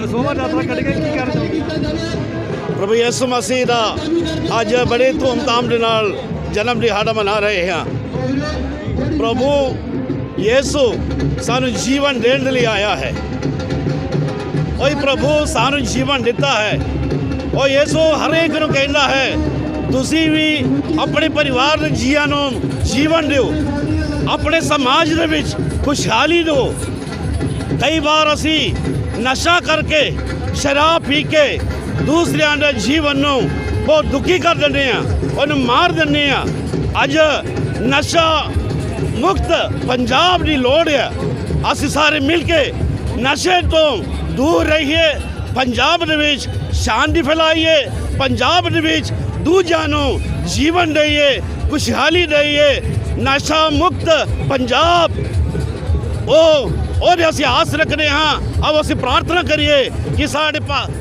ਯਾਤਰਾ ਕੱਢ ਕੇ ਕੀ ਕਹਿਣਾ ਚਾਹੋਗੇ? ਪ੍ਰਭੂ ਯਿਸੂ ਮਸੀਹ ਦਾ ਅੱਜ ਬੜੇ ਧੂਮਧਾਮ ਦੇ ਨਾਲ ਜਨਮ ਦਿਹਾੜਾ ਮਨਾ ਰਹੇ ਹਾਂ। ਪ੍ਰਭੂ ਯਿਸੂ ਸਾਨੂੰ ਜੀਵਨ ਦੇਣ ਲਈ ਆਇਆ ਹੈ। ਉਹੀ ਪ੍ਰਭੂ, ਸਾਨੂੰ ਜੀਵਨ ਦਿੱਤਾ ਹੈ। ਉਹ ਯਿਸੂ, ਹਰੇਕ ਨੂੰ ਕਹਿੰਦਾ ਹੈ, ਤੁਸੀਂ ਵੀ ਆਪਣੇ ਪਰਿਵਾਰ ਦੇ ਜੀਆਂ ਨੂੰ ਜੀਵਨ ਦਿਓ। ਆਪਣੇ ਸਮਾਜ ਦੇ ਵਿੱਚ ਖੁਸ਼ਹਾਲੀ ਦਿਓ। ਕਈ ਵਾਰ ਅਸੀਂ ਨਸ਼ਾ ਕਰਕੇ ਸ਼ਰਾਬ ਪੀ ਕੇ ਦੂਸਰਿਆਂ ਦੇ ਜੀਵਨ ਨੂੰ ਬਹੁਤ ਦੁਖੀ ਕਰ ਦਿੰਦੇ ਆ, ਉਹਨੂੰ ਮਾਰ ਦਿੰਦੇ ਆ। ਅੱਜ ਨਸ਼ਾ ਮੁਕਤ ਪੰਜਾਬ ਦੀ ਲੋੜ ਹੈ। ਅਸੀਂ ਸਾਰੇ ਮਿਲ ਕੇ ਨਸ਼ੇ ਤੋਂ ਦੂਰ ਰਹੀਏ। ਪੰਜਾਬ ਦੇ ਵਿੱਚ ਸ਼ਾਂਤੀ ਫੈਲਾਈਏ। ਪੰਜਾਬ ਦੇ ਵਿੱਚ ਦੂਜਿਆਂ ਨੂੰ ਜੀਵਨ ਦੇਈਏ, ਖੁਸ਼ਹਾਲੀ ਦੇਈਏ। ਨਸ਼ਾ ਮੁਕਤ ਪੰਜਾਬ। ਉਹ ਉਹਦੇ ਅਸੀਂ ਆਸ ਰੱਖਦੇ ਹਾਂ। ਆਓ ਅਸੀਂ ਪ੍ਰਾਰਥਨਾ ਕਰੀਏ ਕਿ ਸਾਡੇ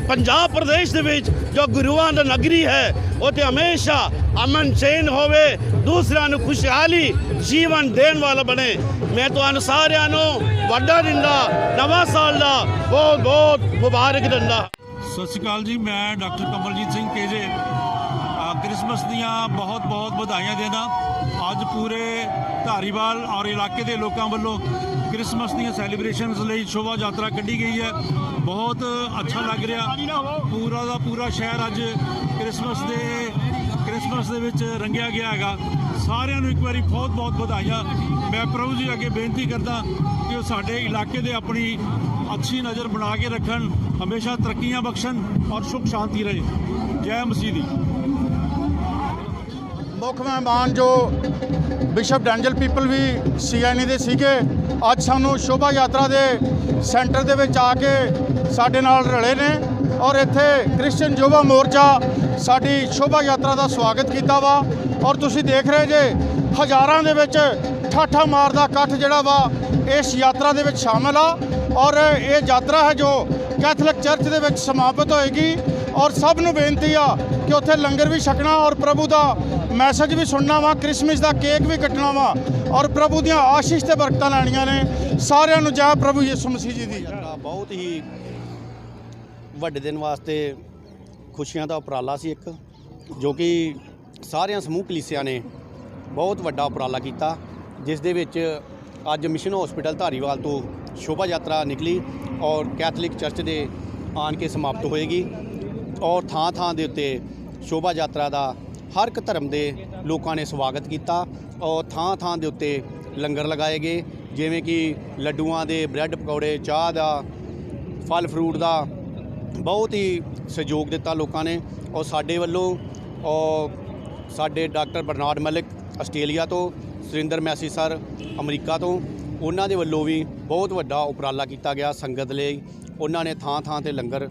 ਪੰਜਾਬ ਪ੍ਰਦੇਸ਼ ਦੇ ਵਿੱਚ ਜੋ ਗੁਰੂਆਂ ਦਾ ਨਗਰੀ ਹੈ, ਉੱਥੇ ਹਮੇਸ਼ਾ ਅਮਨ ਚੈਨ ਹੋਵੇ, ਦੂਸਰਿਆਂ ਨੂੰ ਖੁਸ਼ਹਾਲੀ ਜੀਵਨ ਦੇਣ ਵਾਲਾ ਬਣੇ। ਮੈਂ ਤੁਹਾਨੂੰ ਸਾਰਿਆਂ ਨੂੰ ਵੱਡਾ ਦਿੰਦਾ, ਨਵਾਂ ਸਾਲ ਦਾ ਬਹੁਤ ਬਹੁਤ ਮੁਬਾਰਕ ਦਿੰਦਾ। ਸਤਿ ਸ਼੍ਰੀ ਅਕਾਲ ਜੀ, ਮੈਂ doctor Kamaljit Singh KJ. Christmas ਦੀਆਂ ਬਹੁਤ ਬਹੁਤ ਵਧਾਈਆਂ ਦੇਣਾ। ਅੱਜ ਪੂਰੇ ਧਾਰੀਵਾਲ ਔਰ ਇਲਾਕੇ ਦੇ ਲੋਕਾਂ ਵੱਲੋਂ ਕ੍ਰਿਸਮਸ ਦੀਆਂ ਸੈਲੀਬ੍ਰੇਸ਼ਨਸ ਲਈ ਸ਼ੋਭਾ ਯਾਤਰਾ ਕੱਢੀ ਗਈ ਹੈ। ਬਹੁਤ ਅੱਛਾ ਲੱਗ ਰਿਹਾ। ਪੂਰਾ ਦਾ ਪੂਰਾ ਸ਼ਹਿਰ ਅੱਜ ਕ੍ਰਿਸਮਸ ਦੇ ਕ੍ਰਿਸਮਸ ਦੇ ਵਿੱਚ ਰੰਗਿਆ ਗਿਆ ਹੈਗਾ। ਸਾਰਿਆਂ ਨੂੰ ਇੱਕ ਵਾਰੀ ਬਹੁਤ ਬਹੁਤ ਵਧਾਈਆਂ। ਮੈਂ ਪ੍ਰਭੂ ਜੀ ਅੱਗੇ ਬੇਨਤੀ ਕਰਦਾ ਕਿ ਉਹ ਸਾਡੇ ਇਲਾਕੇ ਦੇ ਆਪਣੀ ਅੱਛੀ ਨਜ਼ਰ ਬਣਾ ਕੇ ਰੱਖਣ। ਹਮੇਸ਼ਾ ਤਰੱਕੀਆਂ ਬਖਸ਼ਣ ਔਰ ਸੁਖ ਸ਼ਾਂਤੀ ਰਹੇ। ਜੈ ਮਸੀਹ ਦੀ। ਮੁੱਖ ਮਹਿਮਾਨ ਜੋ ਬਿਸ਼ਪ ਡੈਂਜਲ ਪੀਪਲ ਵੀ ਸੀਐਨਈ ਦੇ ਸੀਗੇ, ਅੱਜ ਸਾਨੂੰ ਸ਼ੋਭਾ ਯਾਤਰਾ ਦੇ ਸੈਂਟਰ ਦੇ ਵਿੱਚ ਆ ਕੇ ਸਾਡੇ ਨਾਲ ਰਲੇ ਨੇ ਔਰ ਇੱਥੇ ਕ੍ਰਿਸਚੀਅਨ ਯੁਵਾ ਮੋਰਚਾ ਸਾਡੀ ਸ਼ੋਭਾ ਯਾਤਰਾ ਦਾ ਸਵਾਗਤ ਕੀਤਾ ਵਾ। ਔਰ ਤੁਸੀਂ ਦੇਖ ਰਹੇ ਜੇ, ਹਜ਼ਾਰਾਂ ਦੇ ਵਿੱਚ ਠਾਠਾ ਮਾਰਦਾ ਇਕੱਠ ਜਿਹੜਾ ਵਾ, ਇਸ ਯਾਤਰਾ ਦੇ ਵਿੱਚ ਸ਼ਾਮਲ ਆ। ਔਰ ਇਹ ਯਾਤਰਾ ਹੈ ਜੋ ਕੈਥੋਲਿਕ ਚਰਚ ਦੇ ਵਿੱਚ ਸਮਾਪਤ ਹੋਏਗੀ। ਔਰ ਸਭ ਨੂੰ ਬੇਨਤੀ ਆ ਕਿ ਉੱਥੇ ਲੰਗਰ ਵੀ ਛਕਣਾ ਔਰ ਪ੍ਰਭੂ ਦਾ ਮੈਸੇਜ ਵੀ ਸੁਣਨਾ ਵਾ ਕ੍ਰਿਸਮਸ ਦਾ ਕੇਕ ਵੀ ਕੱਟਣਾ ਵਾ ਔਰ ਪ੍ਰਭੂ ਦੀਆਂ ਆਸ਼ੀਸ਼ ਤੇ ਬਰਕਤਾਂ ਲੈਣੀਆਂ ਨੇ। ਸਾਰਿਆਂ ਨੂੰ ਜੈ ਪ੍ਰਭੂ ਯਿਸੂ ਮਸੀਹ ਜੀ ਦੀ। ਬਹੁਤ ਹੀ ਵੱਡੇ ਦਿਨ ਵਾਸਤੇ ਖੁਸ਼ੀਆਂ ਦਾ ਉਪਰਾਲਾ ਸੀ ਇੱਕ, ਜੋ ਕਿ ਸਾਰਿਆਂ ਸਮੂਹ ਕਲੀਸਿਆਂ ਨੇ ਬਹੁਤ ਵੱਡਾ ਉਪਰਾਲਾ ਕੀਤਾ, ਜਿਸ ਦੇ ਵਿੱਚ ਅੱਜ ਮਿਸ਼ਨ ਹਸਪੀਟਲ ਧਾਰੀਵਾਲ ਤੋਂ ਸ਼ੋਭਾ ਯਾਤਰਾ ਨਿਕਲੀ ਔਰ ਕੈਥੋਲਿਕ ਚਰਚ ਦੇ ਆਣ ਕੇ ਸਮਾਪਤ ਹੋਏਗੀ ਔਰ ਥਾਂ ਥਾਂ ਦੇ ਉੱਤੇ ਸ਼ੋਭਾ ਯਾਤਰਾ ਦਾ ਹਰ ਇੱਕ ਧਰਮ ਦੇ ਲੋਕਾਂ ਨੇ ਸਵਾਗਤ ਕੀਤਾ ਔਰ ਥਾਂ ਥਾਂ ਦੇ ਉੱਤੇ ਲੰਗਰ ਲਗਾਏ ਗਏ, ਜਿਵੇਂ ਕਿ ਲੱਡੂਆਂ ਦੇ ਬ੍ਰੈਡ ਪਕੌੜੇ, ਚਾਹ ਦਾ, ਫਲ ਫਰੂਟ ਦਾ ਬਹੁਤ ਹੀ ਸਹਿਯੋਗ ਦਿੱਤਾ ਲੋਕਾਂ ਨੇ ਔਰ ਸਾਡੇ ਵੱਲੋਂ ਔਰ ਸਾਡੇ ਡਾਕਟਰ ਬਰਨਾਰਡ ਮਲਿਕ ਆਸਟ੍ਰੇਲੀਆ ਤੋਂ, ਸੁਰਿੰਦਰ ਮੈਸੀ ਸਰ ਅਮਰੀਕਾ ਤੋਂ, ਉਹਨਾਂ ਦੇ ਵੱਲੋਂ ਵੀ ਬਹੁਤ ਵੱਡਾ ਉਪਰਾਲਾ ਕੀਤਾ ਗਿਆ ਸੰਗਤ ਲਈ। ਉਹਨਾਂ ਨੇ ਥਾਂ ਥਾਂ ਤੇ ਲੰਗਰ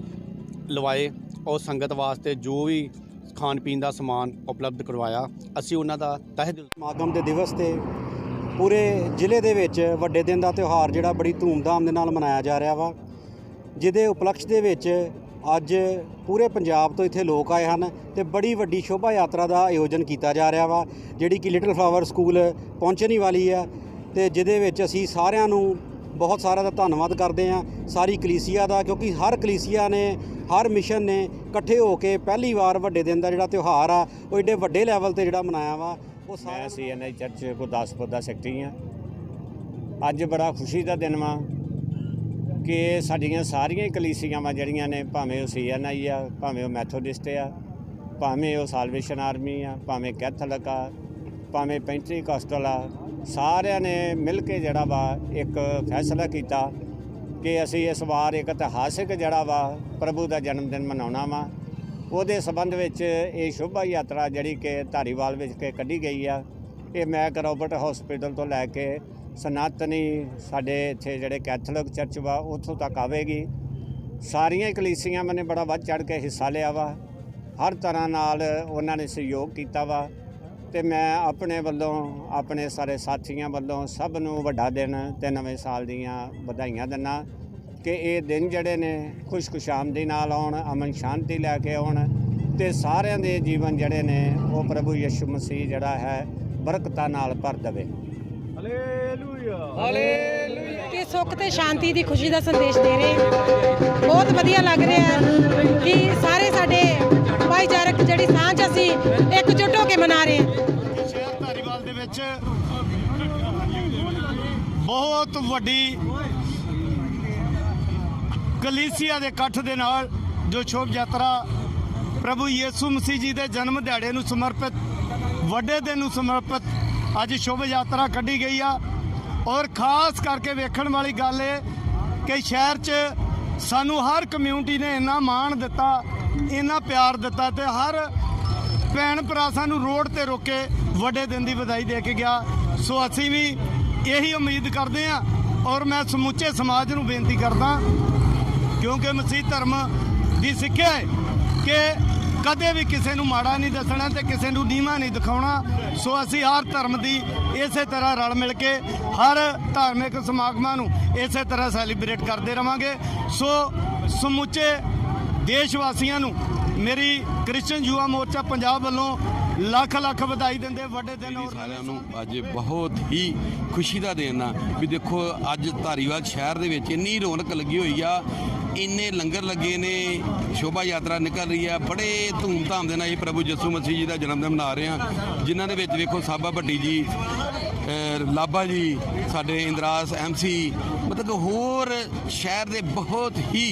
ਲਵਾਏ ਔਰ ਸੰਗਤ ਵਾਸਤੇ ਜੋ ਵੀ ਖਾਣ ਪੀਣ ਦਾ ਸਮਾਨ ਉਪਲਬਧ ਕਰਵਾਇਆ। ਅਸੀਂ ਉਹਨਾਂ ਦਾ ਤਹਿ ਦਿਲ ਸਮਾਗਮ ਦੇ ਦਿਵਸ ਤੇ ਪੂਰੇ ਜ਼ਿਲ੍ਹੇ ਦੇ ਵਿੱਚ ਵੱਡੇ ਦਿਨ ਦਾ ਤਿਉਹਾਰ ਜਿਹੜਾ ਬੜੀ ਧੂਮਧਾਮ ਦੇ ਨਾਲ ਮਨਾਇਆ ਜਾ ਰਿਹਾ ਵਾ, ਜਿਹਦੇ ਉਪਲਕਸ਼ ਦੇ ਵਿੱਚ ਅੱਜ ਪੂਰੇ ਪੰਜਾਬ ਤੋਂ ਇੱਥੇ ਲੋਕ ਆਏ ਹਨ ਤੇ ਬੜੀ ਵੱਡੀ ਸ਼ੋਭਾ ਯਾਤਰਾ ਦਾ ਆਯੋਜਨ ਕੀਤਾ ਜਾ ਰਿਹਾ ਵਾ, ਜਿਹੜੀ ਕਿ ਲਿਟਲ ਫਲਾਵਰ ਸਕੂਲ ਪਹੁੰਚਣੀ ਵਾਲੀ ਹੈ ਤੇ ਜਿਹਦੇ ਵਿੱਚ ਅਸੀਂ ਸਾਰਿਆਂ ਨੂੰ ਬਹੁਤ ਸਾਰਾ ਦਾ ਧੰਨਵਾਦ ਕਰਦੇ ਹਾਂ ਸਾਰੀ ਕਲੀਸਿਆ ਦਾ ਕਿਉਂਕਿ ਹਰ ਕਲੀਸਿਆ ਨੇ ਹਰ ਮਿਸ਼ਨ ਨੇ ਇਕੱਠੇ ਹੋ ਕੇ ਪਹਿਲੀ ਵਾਰ ਵੱਡੇ ਦਿਨ ਦਾ ਜਿਹੜਾ ਤਿਉਹਾਰ ਆ ਉਹ ਏਡੇ ਵੱਡੇ ਲੈਵਲ ਤੇ ਜਿਹੜਾ ਮਨਾਇਆ ਵਾ। ਉਹ ਸਾਰਾ ਸੀਐਨਆਈ ਚਰਚ ਗੁਰਦਾਸਪੁਰ ਦਾ ਸੈਕਟਰੀ ਹਾਂ। ਅੱਜ ਬੜਾ ਖੁਸ਼ੀ ਦਾ ਦਿਨ ਵਾ ਕਿ ਸਾਡੀਆਂ ਸਾਰੀਆਂ ਕਲੀਸਿਆਵਾਂ ਜਿਹੜੀਆਂ ਨੇ ਭਾਵੇਂ ਉਹ ਸੀਐਨਆਈ ਆ ਭਾਵੇਂ ਉਹ ਮੈਥੋਡਿਸਟ ਆ ਭਾਵੇਂ ਉਹ ਸਾਲਵੇਸ਼ਨ ਆਰਮੀ ਆ ਭਾਵੇਂ ਕੈਥੋਲਿਕ ਆ ਭਾਵੇਂ ਪੈਂਟੀਕਾਸਟਲ ਆ ਸਾਰਿਆਂ ਨੇ ਮਿਲ ਕੇ ਜਿਹੜਾ ਵਾ ਇੱਕ ਫੈਸਲਾ ਕੀਤਾ ਕਿ ਅਸੀਂ ਇਸ ਵਾਰ ਇੱਕ ਇਤਿਹਾਸਿਕ ਜਿਹੜਾ ਵਾ ਪ੍ਰਭੂ ਦਾ ਜਨਮ ਦਿਨ ਮਨਾਉਣਾ ਵਾ। ਉਹਦੇ ਸਬੰਧ ਵਿੱਚ ਇਹ ਸ਼ੋਭਾ ਯਾਤਰਾ ਜਿਹੜੀ ਕਿ ਧਾਰੀਵਾਲ ਵਿੱਚ ਕੇ ਕੱਢੀ ਗਈ ਆ। ਇਹ ਮੈਕ ਰੋਬਰਟ ਹਸਪੀਟਲ ਤੋਂ ਲੈ ਕੇ ਸਨਾਤਨੀ ਸਾਡੇ ਇੱਥੇ ਜਿਹੜੇ ਕੈਥੋਲਿਕ ਚਰਚ ਵਾ, ਉੱਥੋਂ ਤੱਕ ਆਵੇਗੀ। ਸਾਰੀਆਂ ਹੀ ਕਲੀਸੀਆਂ ਨੇ ਬੜਾ ਵੱਧ ਚੜ ਕੇ ਹਿੱਸਾ ਲਿਆ ਵਾ। ਹਰ ਤਰ੍ਹਾਂ ਨਾਲ ਉਹਨਾਂ ਨੇ ਸਹਿਯੋਗ ਕੀਤਾ ਵਾ। ਤੇ ਮੈਂ ਆਪਣੇ ਵੱਲੋਂ ਆਪਣੇ ਸਾਰੇ ਸਾਥੀਆਂ ਵੱਲੋਂ ਸਭ ਨੂੰ ਵੱਡਾ ਦਿਨ ਤੇ ਨਵੇਂ ਸਾਲ ਦੀਆਂ ਵਧਾਈਆਂ ਦਿੰਦਾ ਕਿ ਇਹ ਦਿਨ ਜਿਹੜੇ ਨੇ ਖੁਸ਼ਖੁਸ਼ਾਮਦੀ ਨਾਲ ਆਉਣ ਅਮਨ ਸ਼ਾਂਤੀ ਲੈ ਕੇ ਆਉਣ ਤੇ ਸਾਰਿਆਂ ਦੇ ਜੀਵਨ ਜਿਹੜੇ ਨੇ ਉਹ ਪ੍ਰਭੂ ਯਿਸੂ ਮਸੀਹ ਜਿਹੜਾ ਹੈ ਬਰਕਤਾਂ ਨਾਲ ਭਰ ਦੇਵੇ। ਕਿ ਸੁੱਖ ਤੇ ਸ਼ਾਂਤੀ ਦੀ ਖੁਸ਼ੀ ਦਾ ਸੰਦੇਸ਼ ਦੇ ਰਹੇ। ਬਹੁਤ ਵਧੀਆ ਲੱਗ ਰਿਹਾ ਹੈ ਕਿ ਸਾਰੇ ਸਾਡੇ ਭਾਈਚਾਰਕ ਜਿਹੜੀ ਸਾਂਝ ਅਸੀਂ ਇਕਜੁੱਟ ਹੋ ਕੇ ਮਨਾ ਰਹੇ ਹਾਂ। ਬਹੁਤ ਵੱਡੀ ਕਲੀਸੀਆ ਦੇ ਇਕੱਠ ਦੇ ਨਾਲ ਜੋ ਸ਼ੋਭ ਯਾਤਰਾ ਪ੍ਰਭੂ ਯੀਸੂ ਮਸੀਹ ਜੀ ਦੇ ਜਨਮ ਦਿਹਾੜੇ ਨੂੰ ਸਮਰਪਿਤ, ਵੱਡੇ ਦਿਨ ਨੂੰ ਸਮਰਪਿਤ ਅੱਜ ਸ਼ੋਭ ਯਾਤਰਾ ਕੱਢੀ ਗਈ ਆ। ਔਰ ਖਾਸ ਕਰਕੇ ਵੇਖਣ ਵਾਲੀ ਗੱਲ ਇਹ ਕਿ ਸ਼ਹਿਰ 'ਚ ਸਾਨੂੰ ਹਰ ਕਮਿਊਨਿਟੀ ਨੇ ਇੰਨਾ ਮਾਣ ਦਿੱਤਾ, ਇੰਨਾ ਪਿਆਰ ਦਿੱਤਾ ਤੇ ਹਰ ਭੈਣ ਭਰਾ ਸਾਨੂੰ ਰੋਡ ਤੇ ਰੋਕੇ ਵੱਡੇ ਦਿਨ ਦੀ ਵਧਾਈ ਦੇ ਕੇ ਗਿਆ। ਸੋ ਅਸੀਂ ਵੀ ਇਹੀ ਉਮੀਦ ਕਰਦੇ ਹਾਂ ਔਰ ਮੈਂ ਸਮੁੱਚੇ ਸਮਾਜ ਨੂੰ ਬੇਨਤੀ ਕਰਦਾ ਕਿਉਂਕਿ ਮਸੀਹ ਧਰਮ ਦੀ ਸਿੱਖਿਆ ਹੈ ਕਿ ਕਦੇ ਵੀ ਕਿਸੇ ਨੂੰ ਮਾੜਾ ਨਹੀਂ ਦੱਸਣਾ ਤੇ ਕਿਸੇ ਨੂੰ ਨੀਵਾਂ ਨਹੀਂ ਦਿਖਾਉਣਾ। ਸੋ ਅਸੀਂ ਹਰ ਧਰਮ ਦੀ ਇਸੇ ਤਰ੍ਹਾਂ ਰਲ ਮਿਲ ਕੇ ਹਰ ਧਾਰਮਿਕ ਸਮਾਗਮਾਂ ਨੂੰ ਇਸੇ ਤਰ੍ਹਾਂ ਸੈਲੀਬ੍ਰੇਟ ਕਰਦੇ ਰਵਾਂਗੇ। ਸੋ ਸਮੁੱਚੇ ਦੇਸ਼ ਵਾਸੀਆਂ ਨੂੰ ਮੇਰੀ ਕ੍ਰਿਸਚਨ ਯੁਵਾ ਮੋਰਚਾ ਪੰਜਾਬ ਵੱਲੋਂ ਲੱਖ ਲੱਖ ਵਧਾਈ ਦਿੰਦੇ ਵੱਡੇ ਦਿਨ ਔਰ ਸਾਰਿਆਂ ਨੂੰ ਅੱਜ ਬਹੁਤ ਹੀ ਖੁਸ਼ੀ ਦਾ ਦਿਨ ਆ ਵੀ ਦੇਖੋ ਅੱਜ ਧਾਰੀਵਾਲ ਸ਼ਹਿਰ ਦੇ ਵਿੱਚ ਇੰਨੀ ਰੌਣਕ ਲੱਗੀ ਹੋਈ ਆ ਇੰਨੇ ਲੰਗਰ ਲੱਗੇ ਨੇ ਸ਼ੋਭਾ ਯਾਤਰਾ ਨਿਕਲ ਰਹੀ ਆ ਬੜੇ ਧੂਮਧਾਮ ਦੇ ਨਾਲ ਇਹ ਪ੍ਰਭੂ ਯਿਸੂ ਮਸੀਹ ਜੀ ਦਾ ਜਨਮ ਦਿਨ ਮਨਾ ਰਹੇ ਆ ਜਿਨ੍ਹਾਂ ਦੇ ਵਿੱਚ ਵੇਖੋ ਸਾਬਾ ਭੱਟੀ ਜੀ ਲਾਬਾ ਜੀ ਸਾਡੇ ਇੰਦਰਾਸ ਐਮਸੀ ਮਤਲਬ ਹੋਰ ਸ਼ਹਿਰ ਦੇ ਬਹੁਤ ਹੀ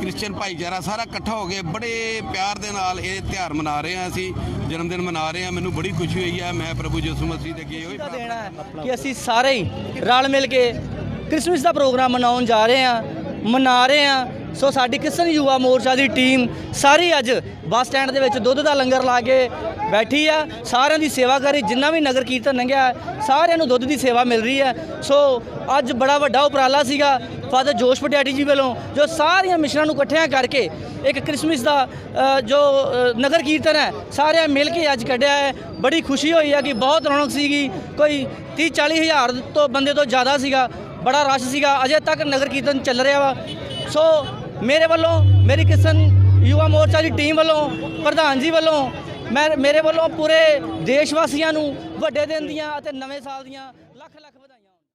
ਕ੍ਰਿਸਚੀਅਨ ਭਾਈਚਾਰਾ ਸਾਰਾ ਇਕੱਠਾ ਹੋ ਕੇ ਬੜੇ ਪਿਆਰ ਦੇ ਨਾਲ ਇਹ ਤਿਉਹਾਰ ਮਨਾ ਰਹੇ ਆ ਅਸੀਂ। ਜਨਮ ਦਿਨ ਮਨਾ ਰਹੇ ਆ ਮੈਨੂੰ ਬੜੀ ਖੁਸ਼ੀ ਹੋਈ ਆ ਮੈਂ ਪ੍ਰਭੂ ਯਿਸੂ ਮਸੀਹ ਦੇ ਅੱਗੇ ਹੋਈ ਦੇਣਾ ਹੈ ਕਿ ਅਸੀਂ ਸਾਰੇ ਹੀ ਰਲ ਮਿਲ ਕੇ ਕ੍ਰਿਸਮਸ ਦਾ ਪ੍ਰੋਗਰਾਮ ਮਨਾਉਣ ਜਾ ਰਹੇ ਹਾਂ ਮਨਾ ਰਹੇ ਹਾਂ। ਸੋ ਸਾਡੀ ਕਿਸਨ ਯੁਵਾ ਮੋਰਚਾ ਦੀ ਟੀਮ ਸਾਰੀ ਅੱਜ ਬੱਸ ਸਟੈਂਡ ਦੇ ਵਿੱਚ ਦੁੱਧ ਦਾ ਲੰਗਰ ਲਾ ਕੇ ਬੈਠੀ ਆ। ਸਾਰਿਆਂ ਦੀ ਸੇਵਾ ਕਰੀ ਜਿੰਨਾ ਵੀ ਨਗਰ ਕੀਰਤਨ ਲੰਘਿਆ, ਸਾਰਿਆਂ ਨੂੰ ਦੁੱਧ ਦੀ ਸੇਵਾ ਮਿਲ ਰਹੀ ਹੈ। ਸੋ ਅੱਜ ਬੜਾ ਵੱਡਾ ਉਪਰਾਲਾ ਸੀਗਾ ਫਾਦਰ ਜੋਸ਼ ਪਟਿਆਟੀ ਜੀ ਵੱਲੋਂ, ਜੋ ਸਾਰੀਆਂ ਮਿਸ਼ਨਾਂ ਨੂੰ ਇਕੱਠਿਆਂ ਕਰਕੇ ਇੱਕ ਕ੍ਰਿਸਮਸ ਦਾ ਜੋ ਨਗਰ ਕੀਰਤਨ ਹੈ, ਸਾਰਿਆਂ ਮਿਲ ਕੇ ਅੱਜ ਕੱਢਿਆ ਹੈ। ਬੜੀ ਖੁਸ਼ੀ ਹੋਈ ਹੈ ਕਿ ਬਹੁਤ ਰੌਣਕ ਸੀਗੀ। ਕੋਈ 30 40 ਹਜ਼ਾਰ ਤੋਂ ਬੰਦੇ ਤੋਂ ਜ਼ਿਆਦਾ ਸੀਗਾ। ਬੜਾ ਰਸ਼ ਸੀਗਾ। ਅਜੇ ਤੱਕ ਨਗਰ ਕੀਰਤਨ ਚੱਲ ਰਿਹਾ ਵਾ। ਸੋ ਮੇਰੇ ਵੱਲੋਂ, ਮੇਰੀ ਕਿਸਨ ਯੁਵਾ ਮੋਰਚਾ ਦੀ ਟੀਮ ਵੱਲੋਂ, ਪ੍ਰਧਾਨ ਜੀ ਵੱਲੋਂ, ਮੈਂ, ਮੇਰੇ ਵੱਲੋਂ ਪੂਰੇ ਦੇਸ਼ ਵਾਸੀਆਂ ਨੂੰ ਵੱਡੇ ਦਿਨ ਦੀਆਂ ਅਤੇ ਨਵੇਂ ਸਾਲ ਦੀਆਂ